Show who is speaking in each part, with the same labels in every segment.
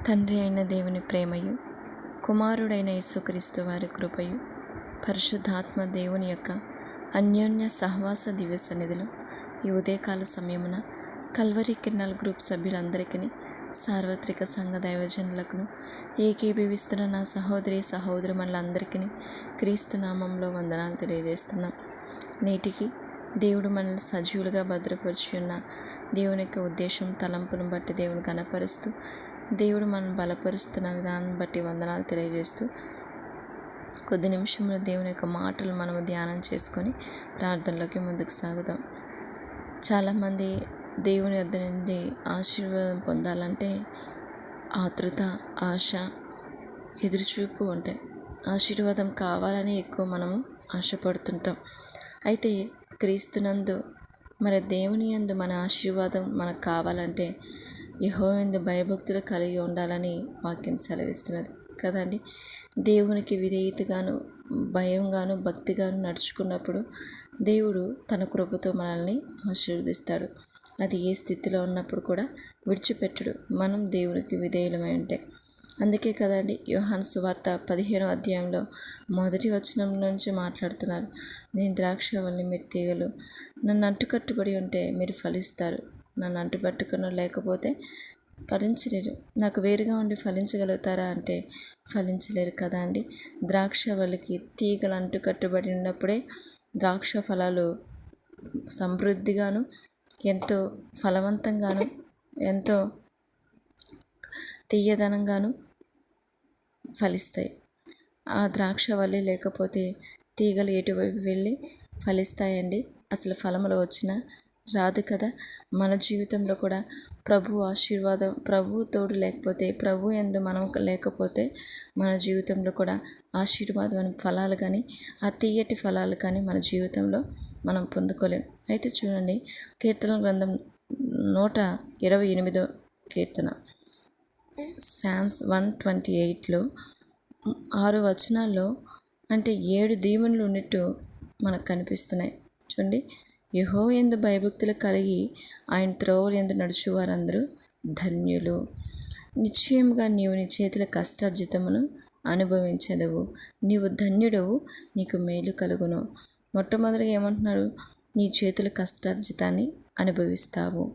Speaker 1: తండ్రి అయిన దేవుని ప్రేమయు కుమారుడైన యేసుక్రీస్తు వారి కృపయు పరిశుద్ధాత్మ దేవుని యొక్క అన్యోన్య సహవాస దివ్య సన్నిధిలో ఈ ఉదయకాల సమయమున కల్వరి కిన్నల్ గ్రూప్ సభ్యులందరికీ సార్వత్రిక సంఘ దైవజనులకును ఏకీభవిస్తున్న నా సహోదరి సహోదరుమనులందరికీ క్రీస్తు నామంలో వందనాలు తెలియజేస్తున్నాం. నేటికి దేవుడు మనల్ని సజీవులుగా భద్రపరిచి ఉన్న దేవుని యొక్క ఉద్దేశం తలంపును బట్టి దేవుని కనపరుస్తూ దేవుడు మనం బలపరుస్తున్న విధానం బట్టి వందనాలు తెలియజేస్తూ కొద్ది నిమిషంలో దేవుని యొక్క మాటలు మనము ధ్యానం చేసుకొని ప్రార్థనలోకి ముందుకు సాగుదాం. చాలామంది దేవుని వద్ద నుండి ఆశీర్వాదం పొందాలంటే ఆతృత ఆశ ఎదురుచూపు ఉంటాయి. ఆశీర్వాదం కావాలని ఎక్కువ మనము ఆశపడుతుంటాం. అయితే క్రీస్తునందు మరి దేవుని యందు మన ఆశీర్వాదం మనకు కావాలంటే యహోవిందు భయభక్తులు కలిగి ఉండాలని వాక్యం సెలవిస్తున్నది. కదండి? దేవునికి విధేయతగాను భయంగాను భక్తిగాను నడుచుకున్నప్పుడు దేవుడు తన కృపతో మనల్ని ఆశీర్వదిస్తాడు. అది ఏ స్థితిలో ఉన్నప్పుడు కూడా విడిచిపెట్టడు. మనం దేవునికి విధేయులమై ఉంటే. అందుకే కదండి? యోహాన్ సువార్త పదిహేనో అధ్యాయంలో మొదటి వచనం నుంచి మాట్లాడుతున్నారు. నేను ద్రాక్ష వల్ల మీరు తీగలు నన్ను అంటుకట్టుబడి ఉంటే మీరు ఫలిస్తారు. నన్ను అంటుపట్టుకున్న లేకపోతే ఫలించలేరు. నాకు వేరుగా ఉండి ఫలించగలుగుతారా అంటే ఫలించలేరు కదా అండి. ద్రాక్ష వల్లికి తీగలు అంటుకట్టుబడి ఉన్నప్పుడే ద్రాక్ష ఫలాలు సమృద్ధిగాను ఎంతో ఫలవంతంగాను ఎంతో తీయదనంగాను ఫలిస్తాయి. ఆ ద్రాక్ష వల్లి లేకపోతే తీగలు ఎటువైపు వెళ్ళి ఫలిస్తాయండి? అసలు ఫలములు వచ్చినా రాదు కదా. మన జీవితంలో కూడా ప్రభు ఆశీర్వాదం ప్రభు తోడు లేకపోతే ప్రభు ఎందు మనం లేకపోతే మన జీవితంలో కూడా ఆశీర్వాదం ఫలాలు కానీ ఆ తీయటి ఫలాలు కానీ మన జీవితంలో మనం పొందుకోలేం. అయితే చూడండి కీర్తన గ్రంథం నూట ఇరవై ఎనిమిదో కీర్తన. శామ్స్ వన్ ట్వంటీ ఎయిట్లో ఆరు వచనాల్లో అంటే ఏడు దీవెనలు ఉన్నట్టు మనకు కనిపిస్తున్నాయి. చూడండి యహో ఎందు భయభక్తులు కలిగి ఆయన త్రోవలు ఎందు నడుచువారందరూ ధన్యులు. నిశ్చయముగా నీవు నీ చేతుల కష్టార్జితమును అనుభవించదవు. నీవు ధన్యుడవు నీకు మేలు కలుగును. మొట్టమొదటిగా ఏమంటున్నాడు? నీ చేతుల కష్టార్జితాన్ని అనుభవిస్తావు.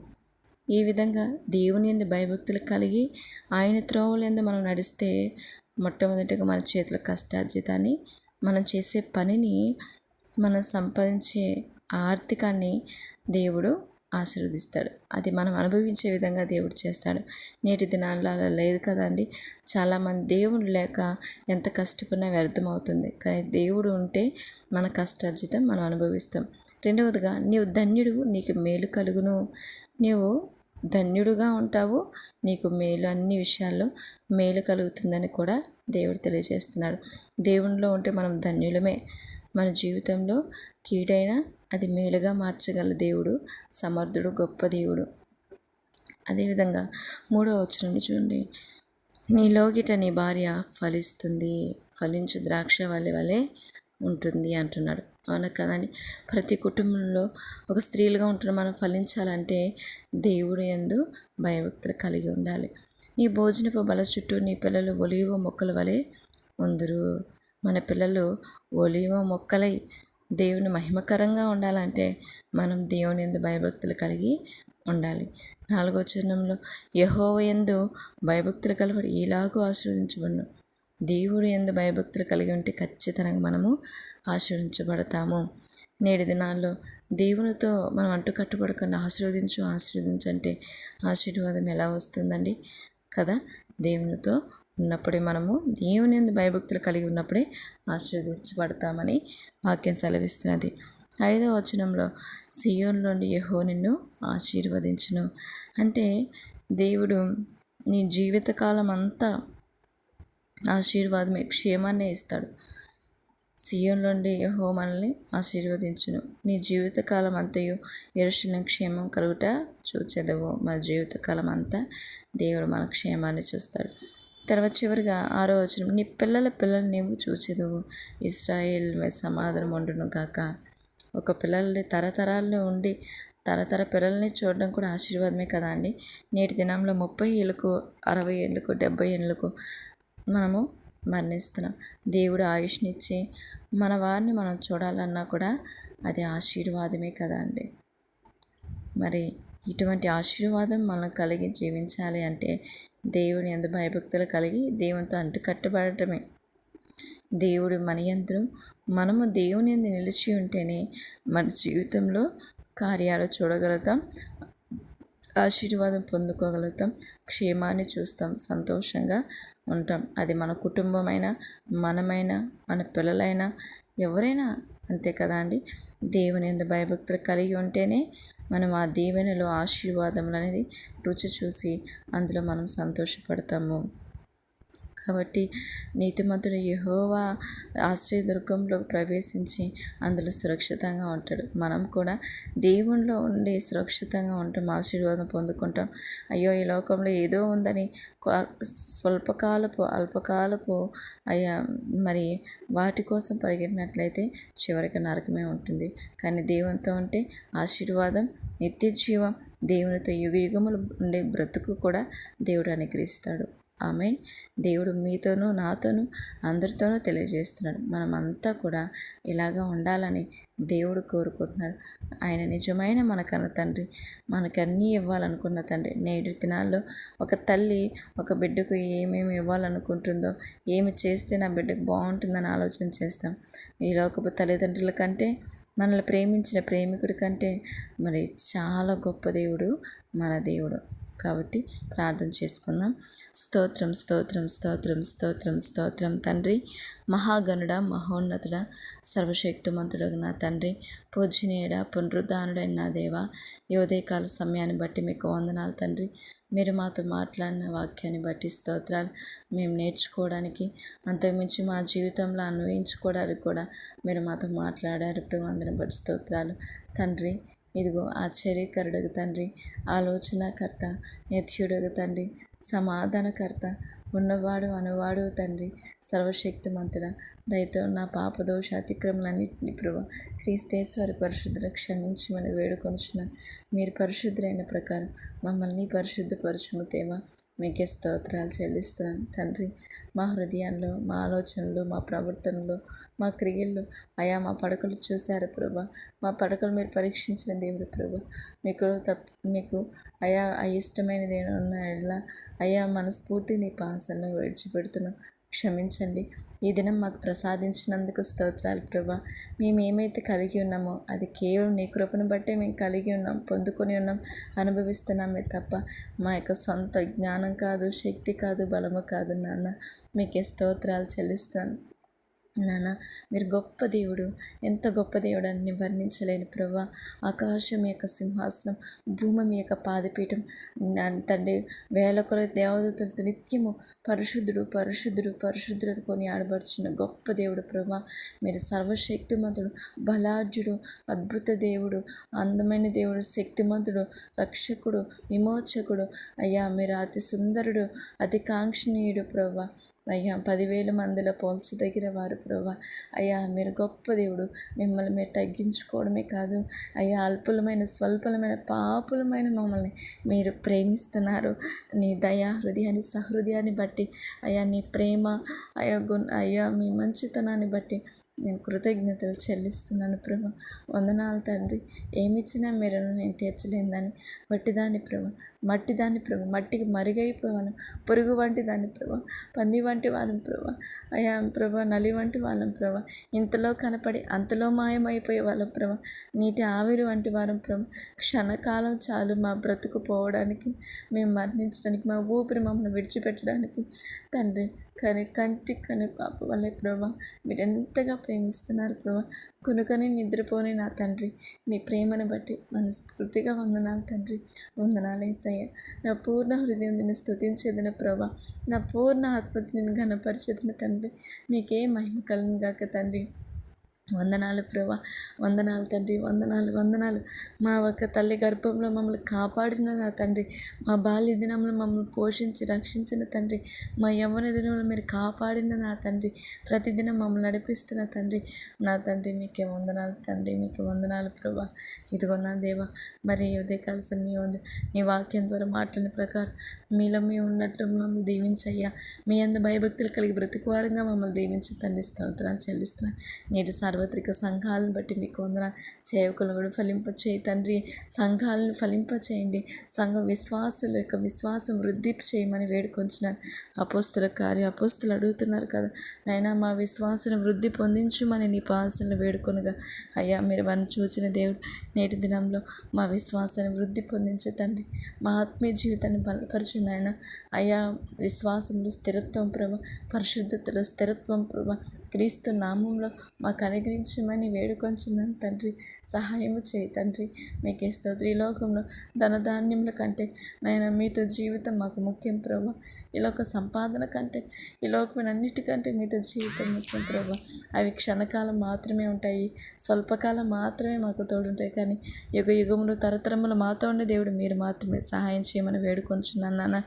Speaker 1: ఈ విధంగా దేవుని ఎందు భయభక్తులు కలిగి ఆయన త్రోవలు ఎందు మనం నడిస్తే మొట్టమొదటిగా మన చేతుల కష్టార్జితాన్ని మనం చేసే పనిని మనం సంపాదించే ఆర్థికాన్ని దేవుడు ఆశీర్వదిస్తాడు. అది మనం అనుభవించే విధంగా దేవుడు చేస్తాడు. నేటి దినాల్లో అలా లేదు కదండి చాలామంది దేవుడు లేక ఎంత కష్టపడినా వ్యర్థమవుతుంది. కానీ దేవుడు ఉంటే మన కష్టార్జితం మనం అనుభవిస్తాం. రెండవదిగా నీవు ధన్యుడు నీకు మేలు కలుగును. నీవు ధన్యుడుగా ఉంటావు. నీకు మేలు అన్ని విషయాల్లో మేలు కలుగుతుందని కూడా దేవుడు తెలియజేస్తున్నాడు. దేవునిలో ఉంటే మనం ధన్యులమే. మన జీవితంలో కీడైనా అది మేలుగా మార్చగల దేవుడు సమర్థుడు గొప్ప దేవుడు. అదేవిధంగా మూడవ వచనం చూడండి. నీలోగిట నీ భార్య ఫలిస్తుంది ఫలించు ద్రాక్ష వలె వలె ఉంటుంది అంటున్నాడు. అవునా కదండి ప్రతి కుటుంబంలో ఒక స్త్రీలుగా ఉంటున్న మనం ఫలించాలంటే దేవుడు ఎందు భయభక్తులు కలిగి ఉండాలి. నీ భోజనపు బల చుట్టూ నీ పిల్లలు ఒలివ మొక్కల వలె ఉందరు. మన పిల్లలు ఒలివ మొక్కలై దేవుని మహిమకరంగా ఉండాలంటే మనం దేవుని ఎందు భయభక్తులు కలిగి ఉండాలి. నాలుగో చరణంలో యహోవ ఎందు భయభక్తులు కలిగి ఇలాగూ ఆశీర్వదించబడిన. దేవుడు ఎందు భయభక్తులు కలిగి ఉంటే ఖచ్చితంగా మనము ఆశీర్వించబడతాము నేటి దినాల్లో దేవునితో మనం అంటు కట్టుబడకుండా ఆశీర్వదించు ఆశీర్వదించంటే ఆశీర్వాదం ఎలా వస్తుందండి? కదా? దేవునితో ఉన్నప్పుడే మనము దేవుని ఎందు భయభక్తులు కలిగి ఉన్నప్పుడే ఆశీర్వదించబడతామని వాక్యం సెలవిస్తున్నది. ఐదవ వచనంలో సియోన్లోని యహో నిన్ను ఆశీర్వదించును. అంటే దేవుడు నీ జీవితకాలం అంతా ఆశీర్వాదమే క్షేమాన్నే ఇస్తాడు. నుండి యహో మనల్ని ఆశీర్వదించును. నీ జీవితకాలం అంతయు ఎరుషులను క్షేమం కలుగుట చూచెదవు. మన జీవితకాలం అంతా దేవుడు మన క్షేమాన్ని చూస్తాడు. తర్వాత చివరిగా ఆరో వచనం నీ పిల్లల పిల్లలు నీవు చూసేదవు ఇస్రాయేల్ మీద సమాధానం ఉండును కాక ఒక పిల్లల్ని తరతరాల్లో ఉండి తరతర పిల్లల్ని చూడడం కూడా ఆశీర్వాదమే కదా అండి. నేటి దినంలో ముప్పై ఏళ్ళకు అరవై ఏళ్ళకు డెబ్బై ఏళ్ళకు మనము మరణిస్తున్నాం. దేవుడు ఆయుష్నిచ్చి మన వారిని మనం చూడాలన్నా కూడా అది ఆశీర్వాదమే కదా అండి. మరి ఇటువంటి ఆశీర్వాదం మనం కలిగి జీవించాలి అంటే దేవుని ఎందు భయభక్తులు కలిగి దేవునితో అంటు దేవుడు మన యంత్రం మనము దేవుని ఎందు నిలిచి ఉంటేనే మన జీవితంలో కార్యాలు చూడగలుగుతాం ఆశీర్వాదం పొందుకోగలుగుతాం క్షేమాన్ని చూస్తాం సంతోషంగా ఉంటాం. అది మన కుటుంబమైనా మనమైనా మన పిల్లలైనా ఎవరైనా అంతే కదా అండి? దేవుని ఎందు భయభక్తులు కలిగి ఉంటేనే మనం ఆ దీవెనలో ఆశీర్వాదములు అనేది రుచి చూసి అందులో మనం సంతోషపడతాము. కాబట్టి నీతిమంతుడు యహోవా ఆశ్రయదుర్గంలో ప్రవేశించి అందులో సురక్షితంగా ఉంటాడు. మనం కూడా దేవుణ్ణిలో ఉండి సురక్షితంగా ఉంటాం ఆశీర్వాదం పొందుకుంటాం. అయ్యో ఈ లోకంలో ఏదో ఉందని స్వల్పకాలపు అల్పకాలపు అయ్యా మరి వాటి కోసం పరిగెట్టినట్లయితే చివరికి నరకమే ఉంటుంది. కానీ దేవునితో ఉంటే ఆశీర్వాదం నిత్య జీవం దేవునితో యుగ యుగములు ఉండే బ్రతుకు కూడా దేవుడు అనుగ్రహిస్తాడు. ఆమె దేవుడు మీతోనూ నాతోనూ అందరితోనూ తెలియజేస్తున్నాడు. మనమంతా కూడా ఇలాగా ఉండాలని దేవుడు కోరుకుంటున్నాడు. ఆయన నిజమైన మన కన్న తండ్రి మనకన్నీ ఇవ్వాలనుకున్న తండ్రి. నేటి దినాల్లో ఒక తల్లి ఒక బిడ్డకు ఏమేమి ఇవ్వాలనుకుంటుందో ఏమి చేస్తే నా బిడ్డకు బాగుంటుందని ఆలోచన చేస్తాం. ఈ లోకపు తల్లిదండ్రుల కంటే మనల్ని ప్రేమించిన ప్రేమికుడి కంటే మరి చాలా గొప్ప దేవుడు మన దేవుడు. కాబట్టి ప్రార్థన చేసుకుందాం. స్తోత్రం స్తోత్రం స్తోత్రం స్తోత్రం స్తోత్రం. తండ్రి మహాగణుడ మహోన్నతుడ సర్వశక్తిమంతుడు నా తండ్రి పూజనీయుడ పునరుద్ధానుడైన నా దేవ యోదయకాల సమయాన్ని బట్టి మీకు వందనాలు తండ్రి. మీరు మాతో మాట్లాడిన వాక్యాన్ని బట్టి స్తోత్రాలు మేము నేర్చుకోవడానికి అంతకుమించి మా జీవితంలో అన్వయించుకోవడానికి కూడా మీరు మాతో మాట్లాడారు. ఇప్పుడు అందరం బట్టి స్తోత్రాలు. తండ్రి ఇదిగో ఆశ్చర్యకరుడగు తండ్రి ఆలోచనకర్త నిర్చుడగు తండ్రి సమాధానకర్త ఉన్నవాడు అనువాడు తండ్రి సర్వశక్తిమంతుడ దయతో నా పాపదోష అతిక్రమలన్నింటినీ ప్రభు క్రీస్తేశ్వరి పరిశుద్ధులు క్షమించమని వేడుకొనిచిన మీరు పరిశుద్ధులైన ప్రకారం మమ్మల్ని పరిశుద్ధపరచుము తేవా మీకే స్తోత్రాలు చెల్లిస్తున్నాను తండ్రి. మా హృదయంలో మా ఆలోచనలు మా ప్రవర్తనలు మా క్రియలు అయా మా పడకలు చూశారు ప్రభా. మా పడకలు మీరు పరీక్షించిన దేవుడు ప్రభా. మీకు తప్ మీకు అయా అయిష్టమైనది ఉన్న అయా మనస్ఫూర్తి నీ పాసల్లో విడిచిపెడుతున్నాం. క్షమించండి. ఈ దినం మాకు ప్రసాదించినందుకు స్తోత్రాలు ప్రభా. మేము ఏమైతే కలిగి ఉన్నామో అది కేవలం నీ కృపను బట్టే మేము కలిగి ఉన్నాం పొందుకొని ఉన్నాం అనుభవిస్తున్నామే తప్ప మా యొక్క సొంత జ్ఞానం కాదు శక్తి కాదు బలము కాదు నాన్న. మీకే స్తోత్రాలు చెల్లిస్తాను. నానా మీరు గొప్ప దేవుడు. ఎంత గొప్ప దేవుడు అని వర్ణించలేని ప్రభా ఆకాశం యొక్క సింహాసనం భూమి యొక్క పాదపీఠం. తండ్రి వేల కొల దేవదూతలతో నిత్యము పరిశుద్ధుడు పరిశుద్ధుడు పరిశుద్ధుడు కొని ఆడబడుచున్న గొప్ప దేవుడు ప్రభా మీరు సర్వశక్తిమంతుడు బలాఢ్యుడు అద్భుత దేవుడు అందమైన దేవుడు శక్తిమంతుడు రక్షకుడు విమోచకుడు. అయ్యా మీరు అతి సుందరుడు అతి కాంక్షణీయుడు ప్రభా అయ్యా పదివేల మందిలో పోల్చదగిన వారు ప్రభా. అయ్యా మీరు గొప్ప దేవుడు. మిమ్మల్ని మీరు తగ్గించుకోవడమే కాదు. అయ్యా అల్పులమైన స్వల్పలమైన పాపులమైన మమ్మల్ని మీరు ప్రేమిస్తున్నారు. నీ దయా హృదయాన్ని సహృదయాన్ని బట్టి అయ్యా నీ ప్రేమ అయ్యా గుణ అయ్యా మీ మంచితనాన్ని బట్టి నేను కృతజ్ఞతలు చెల్లిస్తున్నాను ప్రభా. వందనాలు తండ్రి. ఏమిచ్చినా మీరు నేను తీర్చలేదని మట్టిదాని ప్రభా. మట్టిదాని ప్రభా. మట్టికి మరిగైపోవాలం పొరుగు వంటి దాని ప్రభా. పంది వంటి వాళ్ళం ప్రభా. అయా ప్రభా నలి వంటి వాళ్ళం ప్రభా. ఇంతలో కనపడి అంతలో మాయమైపోయే వాళ్ళం ప్రభా. నీటి ఆవిరి వంటి వారం ప్రభా. క్షణకాలం చాలు మా బ్రతుకు పోవడానికి మేము మరణించడానికి మా ఊపిరి మమ్మల్ని విడిచిపెట్టడానికి. తండ్రి కానీ కంటి కని పాప వల్లే ప్రభా మీరు ఎంతగా ప్రేమిస్తున్నారు ప్రభా. కొనుకొని నిద్రపోని నా తండ్రి నీ ప్రేమను బట్టి మనస్ఫూర్తిగా వందనాలు తండ్రి. వందనాలు ఏసయ్య. నా పూర్ణ హృదయం నిన్ను స్థుతించేదిన ప్రభా. నా పూర్ణ ఆత్మతి నేను ఘనపరిచేదిన తండ్రి. మీకే మహిమ కలిగాక తండ్రి. వందనాలు ప్రభా. వందనాలు తండ్రి వందనాలు వందనాలు. మా యొక్క తల్లి గర్భంలో మమ్మల్ని కాపాడిన నా తండ్రి. మా బాల్య దినంలో మమ్మల్ని పోషించి రక్షించిన తండ్రి. మా యవ్వన దినంలో మీరు కాపాడిన నా తండ్రి. ప్రతిదినం మమ్మల్ని నడిపిస్తున్న తండ్రి. నా తండ్రి మీకే వందనాలు తండ్రి మీకు వందనాలు ప్రభా. ఇదిగో నా దేవ మరి ఉదయకాల సమయం ఉంది మీ వాక్యం ద్వారా మాట్లాడిన ప్రకారం మీలో మేము ఉన్నట్లు మమ్మల్ని దీవించయ్యా. మీ అందు భయభక్తులు కలిగి బ్రతికివారంగా మమ్మల్ని దీవించి తండ్రి స్తోత్రాలు చెల్లిస్తున్నాను. నేటి సార్ సార్వత్రిక సంఘాలను బట్టి మీకు వందన సేవకులను కూడా ఫలింపచేయి తండ్రి. సంఘాలను ఫలింపచేయండి. సంఘ విశ్వాసుల యొక్క విశ్వాసం వృద్ధి చేయమని వేడుకొంచున్నాను అపోస్తుల కార్య అపోస్తులు అడుగుతున్నారు కదా. నైనా మా విశ్వాసం వృద్ధి పొందించుమని నీ పాసలను వేడుకొనగా. అయ్యా మీరు వారిని చూసిన దేవుడు నేటి దినంలో మా విశ్వాసాన్ని వృద్ధి పొందించే తండ్రి. మా ఆత్మీయ జీవితాన్ని బలపరచు నాయన. అయ్యా విశ్వాసంలో స్థిరత్వం ప్రభ పరిశుద్ధతలో స్థిరత్వం ప్రభ. క్రీస్తు నామంలో మాకు అనుగ్రహించమని వేడుకొంచున్నాను తండ్రి. సహాయము చేయి తండ్రి. మీకే స్తోత్రి. ఈ లోకంలో ధనధాన్యముల కంటే నాయన మీతో జీవితం మాకు ముఖ్యం ప్రభా. ఈ లోక సంపాదన కంటే ఈ లోకమైన అన్నిటికంటే మీతో జీవితం ముఖ్యం ప్రభా. అవి క్షణకాలం మాత్రమే ఉంటాయి. స్వల్పకాలం మాత్రమే మాకు తోడుంటాయి. కానీ యుగ యుగములు తరతరములు మాతో ఉండే దేవుడు మీరు మాత్రమే సహాయం చేయమని వేడుకొంచున్నాను నాన్న.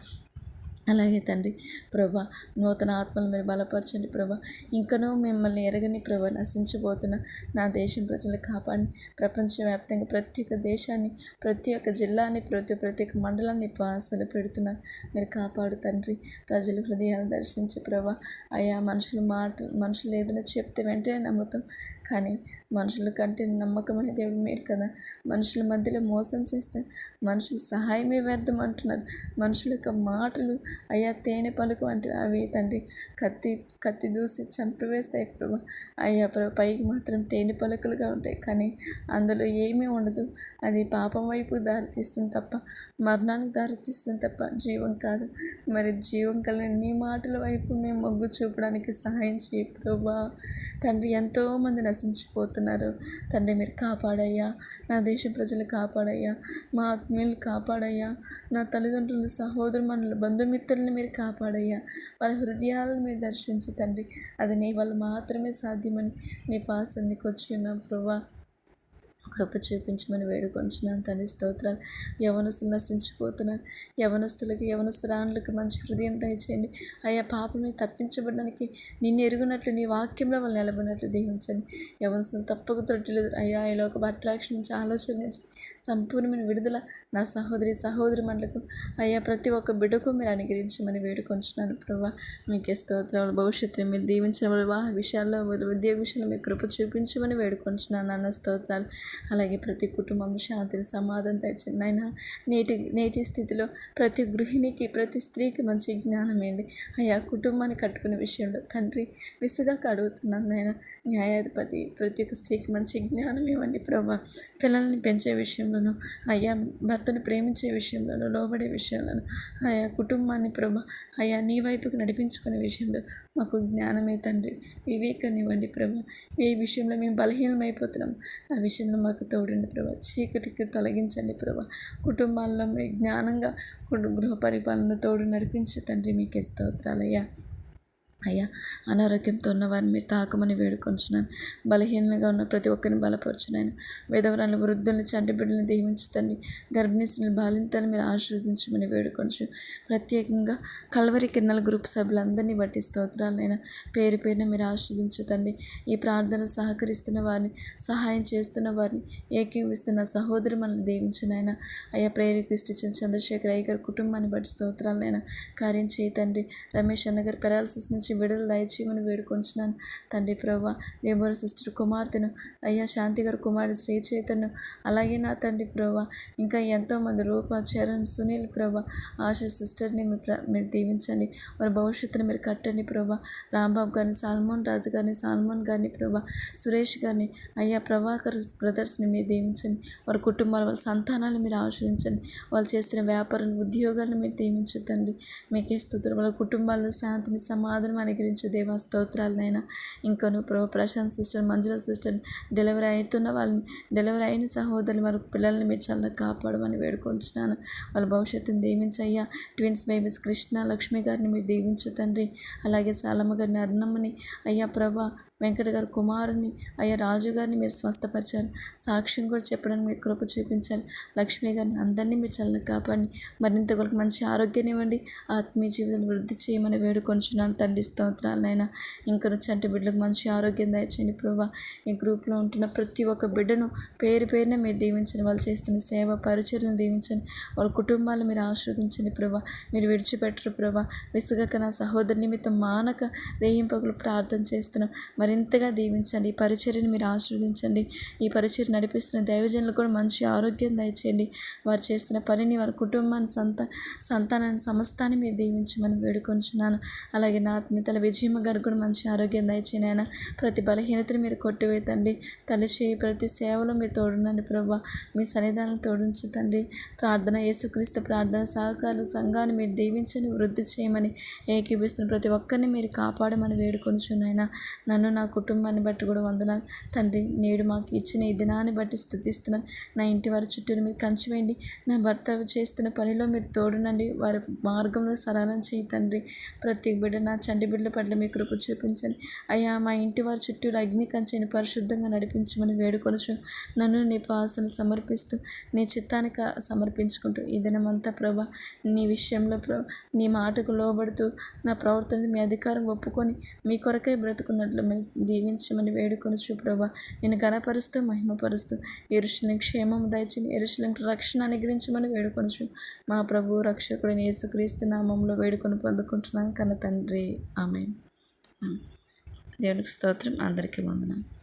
Speaker 1: అలాగే తండ్రి ప్రభా నూతన ఆత్మలు మీరు బలపరచండి ప్రభా. ఇంకనూ మిమ్మల్ని ఎరగని ప్రభా నశించిపోతున్న నా దేశం ప్రజలు కాపాడి ప్రపంచవ్యాప్తంగా ప్రతి ఒక్క దేశాన్ని ప్రతి ఒక్క జిల్లాని ప్రతి ప్రతి ఒక్క మండలాన్ని పాసలు పెడుతున్నారు మీరు కాపాడు తండ్రి. ప్రజల హృదయాలు దర్శించి ప్రభా. అయా మనుషులు మాట మనుషులు ఏదైనా చెప్తే వెంటనే నమ్ముతాం. కానీ మనుషుల కంటే నమ్మకమైన దేవుడు మీరు కదా. మనుషుల మధ్యలో మోసం చేస్తే మనుషులు సహాయమే వ్యర్థం అంటున్నారు. మనుషుల యొక్క మాటలు అయ్యా తేనె పలుకు వంటివి అవి తండ్రి కత్తి కత్తి దూసి చంపివేస్తాయి ప్రభు. అయ్యా ప్రభు పైకి మాత్రం తేనె పలుకులుగా ఉంటాయి. కానీ అందులో ఏమీ ఉండదు. అది పాపం వైపు దారితీస్తుంది తప్ప మరణానికి దారితీస్తుంది తప్ప జీవం కాదు. మరి జీవం కలిగిన నీ మాటల వైపు మేము మొగ్గు చూపడానికి సహాయం చేయి ప్రభా. తండ్రి ఎంతోమంది నశించిపోతున్నారు. తండ్రి మీరు కాపాడయ్యా. నా దేశ ప్రజలు కాపాడయ్యా. మా ఆత్మీయులు కాపాడయ్యా. నా తల్లిదండ్రులు సహోదరు మనల బంధుమిత్రులను మీరు కాపాడయ్యా. వాళ్ళ హృదయాలను మీరు దర్శించి తండ్రి. అది నీ వల్ల మాత్రమే సాధ్యమని నీ పాసన్నికి వచ్చి ఉన్నాం ప్రభా. కృప చూపించమని వేడుకొంచున్నాను తండ్రి స్తోత్రాలు. యవనస్తులు నశించిపోతున్నారు. యవనస్తులకి యవనస్తురాణులకు మంచి హృదయం దయచేయండి. అయ్యా పాపని తప్పించబడడానికి నిన్ను ఎరుగునట్లు నీ వాక్యంలో వాళ్ళు నిలబడినట్లు దీవించండి. యవనస్తులు తప్పక తొట్టిలేదు అయ్యా ఈ లోక అట్రాక్షన్ నుంచి ఆలోచన నుంచి సంపూర్ణమైన విడుదల నా సహోదరి సహోదరి మండలకు. అయ్యా ప్రతి ఒక్క బిడ్డకు మీరు అనుగ్రహించమని వేడుకొంచున్నాను ప్రభా. మీకే స్తోత్రాలు. భవిష్యత్తుని మీరు దీవించిన వివాహ విషయాల్లో ఉద్యోగ విషయాల్లో మీ కృప చూపించమని వేడుకొంచున్నాను అన్న స్తోత్రాలు. అలాగే ప్రతి కుటుంబం శాంతిని సమాధానం తెచ్చండి ఆయన నేటి నేటి స్థితిలో ప్రతి గృహిణికి ప్రతి స్త్రీకి మంచి జ్ఞానం ఏంటి? అయ్యా కుటుంబాన్ని కట్టుకునే విషయంలో తండ్రి విసుగాక అడుగుతున్నాను నాయన న్యాయాధిపతి ప్రతి ఒక్క స్త్రీకి మంచి జ్ఞానం ఇవ్వండి ప్రభా. పిల్లల్ని పెంచే విషయంలోనూ అయ్యా భర్తను ప్రేమించే విషయంలోనూ లోబడే విషయంలోనూ ఆయా కుటుంబాన్ని ప్రభా అయ్యా నీ వైపుకు నడిపించుకునే విషయంలో మాకు జ్ఞానమే తండ్రి. వివేకాన్ని ఇవ్వండి ప్రభా. ఏ విషయంలో మేము బలహీనమైపోతున్నాం ఆ విషయంలో మాకు తోడండి ప్రభా. చీకటికి తొలగించండి ప్రభా. కుటుంబాల్లో మీ జ్ఞానంగా గృహ పరిపాలన తోడు నడిపించి తండ్రి మీకే స్తోత్రాలయ్యా. అయ్యా అనారోగ్యంతో ఉన్నవారిని మీరు తాకమని వేడుకొంచున్నాను. బలహీనంగా ఉన్న ప్రతి ఒక్కరిని బలపరచున్నాను. విధవరాలు వృద్ధుల్ని చంటి బిడ్డలను దీవించుతండి గర్భిణీస్తులను బాలింతలు మీరు ఆశీర్వదించమని వేడుకొంచు ప్రత్యేకంగా కల్వరి కిన్నెల గ్రూప్ సభ్యులందరినీ బట్టి స్తోత్రాలైనా పేరు పేరున మీరు ఆశీర్వదించుతండి. ఈ ప్రార్థన సహకరిస్తున్న వారిని సహాయం చేస్తున్న వారిని ఏకీవిస్తున్న సహోదరు మనల్ని దీవించునైనా అయ్యా ప్రేరి క్రిస్టిచన్ చంద్రశేఖర్ అయ్యగారి కుటుంబాన్ని బట్టి స్తోత్రాలైనా కార్యం చేయతండి రమేష్ అన్నగారు పెరాలసిస్ నుంచి నుంచి విడుదల దయచేయమని వేడుకొంచున్నాను. తండ్రి ప్రభా లేబర్ సిస్టర్ కుమార్తెను అయ్యా శాంతి గారు కుమారుడు శ్రీ చైతన్ను అలాగే నా తండ్రి ప్రభా ఇంకా ఎంతోమంది రూప చరణ్ సునీల్ ప్రభా ఆశ సిస్టర్ని మీరు దీవించండి. వారి భవిష్యత్తును మీరు కట్టండి ప్రభా. రాంబాబు గారిని సాల్మోన్ రాజు గారిని సాల్మోన్ గారిని ప్రభా సురేష్ గారిని అయ్యా ప్రభాకర్ బ్రదర్స్ని మీరు దీవించండి. వారి కుటుంబాల వాళ్ళ సంతానాలు మీరు ఆశ్రయించండి. వాళ్ళు చేస్తున్న వ్యాపారాలు ఉద్యోగాలను మీరు దీవించండి మీకే స్థుతులు వాళ్ళ కుటుంబాల్లో శాంతిని సమాధానం అనుగ్రహించు దేవా స్తోత్రాలనైనా ఇంకను ప్రభు Prashant sister Manjula sister delivery అవుతున్న వాళ్ళని డెలివరీ అయిన సహోదరులు వారి పిల్లల్ని మీరు చాలా కాపాడమని వేడుకుంటున్నాను. వాళ్ళ భవిష్యత్తుని దీవించయ్యా. ట్విన్స్ బేబీస్ కృష్ణ లక్ష్మి గారిని మీరు దీవించు తండ్రి. అలాగే సాలమ్మ గారిని అరుణమ్మని అయ్యా ప్రభా వెంకట గారి కుమారుని అయ్యా రాజు గారిని మీరు స్వస్థపరిచారు. సాక్ష్యం కూడా చెప్పడానికి మీరు కృప చూపించారు. లక్ష్మి గారిని అందరినీ మీరు చల్లగా కాపాడి మరింత కొరకు మంచి ఆరోగ్యాన్ని ఇవ్వండి. ఆత్మీయ జీవితాన్ని వృద్ధి చేయమని వేడుకొంచున్నాను తండ్రి స్తోత్రాలైనా ఇంకా చంటి బిడ్డలకు మంచి ఆరోగ్యం దయచేయండి ప్రభా. ఈ గ్రూప్లో ఉంటున్న ప్రతి ఒక్క బిడ్డను పేరు పేరున మీరు దీవించండి. వాళ్ళు చేస్తున్న సేవ పరిచయలను దీవించండి. వాళ్ళ కుటుంబాలు మీరు ఆస్వాదించండి ప్రభా. మీరు విడిచిపెట్టరు ప్రభా. విసుగక నా సహోదరి నిమిత్తం మానక రేయింపకులు ప్రార్థన చేస్తున్నాం. మరింతగా దీవించండి. ఈ పరిచర్యను మీరు ఆశీర్వదించండి. ఈ పరిచర్య నడిపిస్తున్న దైవజనులు కూడా మంచి ఆరోగ్యం దయచేయండి. వారు చేస్తున్న పనిని వారి కుటుంబాన్ని సంత సంతానాన్ని సమస్తాన్ని మీరు దీవించమని వేడుకొంచున్నాను. అలాగే నా ఆత్మీయతల విజయమ్మ గారు కూడా మంచి ఆరోగ్యం దయచేయండి ఆయన ప్రతి బలహీనతను మీరు కొట్టివేతండి తల్లి చేయి ప్రతి సేవలో మీరు తోడునండి ప్రభా. మీ సన్నిధానం తోడుంచు తండ్రి ప్రార్థన యేసుక్రీస్తు ప్రార్థన సహకారులు సంఘాన్ని మీరు దీవించని వృద్ధి చేయమని ఏకీభిస్తున్న ప్రతి ఒక్కరిని మీరు కాపాడమని వేడుకొనిచున్నాయన నన్ను నా కుటుంబాన్ని బట్టి కూడా వందనాలు. తండ్రి నేడు మాకు ఇచ్చిన ఈ దినాన్ని బట్టి స్థుతిస్తున్నాను. నా ఇంటి వారి చుట్టూరు మీరు కంచివేయండి. నా భర్త చేస్తున్న పనిలో మీరు తోడునండి వారి మార్గంలో సరళం చేయి తండ్రి. ప్రతి బిడ్డ నా చండి బిడ్డల పట్ల మీ కృప చూపించండి. అయ్యా మా ఇంటి వారి చుట్టూ అగ్ని కంచెని పరిశుద్ధంగా నడిపించమని వేడుకొనుచు నన్ను నీ పాసను సమర్పిస్తూ నీ చిత్తానికి సమర్పించుకుంటూ ఈ దినమంతా ప్రభా నీ విషయంలో ప్రభా నీ మాటకు లోబడుతూ నా ప్రవర్తన మీ అధికారం ఒప్పుకొని మీ కొరకై బ్రతుకున్నట్లు దీవించమని వేడుకొనచ్చు ప్రభా నేను గణపరుస్తూ మహిమపరుస్తూ ఎరుషులని క్షేమం దయచి ఎరుషులం రక్షణ అనుగ్రహించమని వేడుకొనుచు మా ప్రభు రక్షకుడిని యేసుక్రీస్తు నామంలో వేడుకొని పొందుకుంటున్నాను కన్న తండ్రి. ఆమె దేవునికి స్తోత్రం. అందరికీ వందనాలు.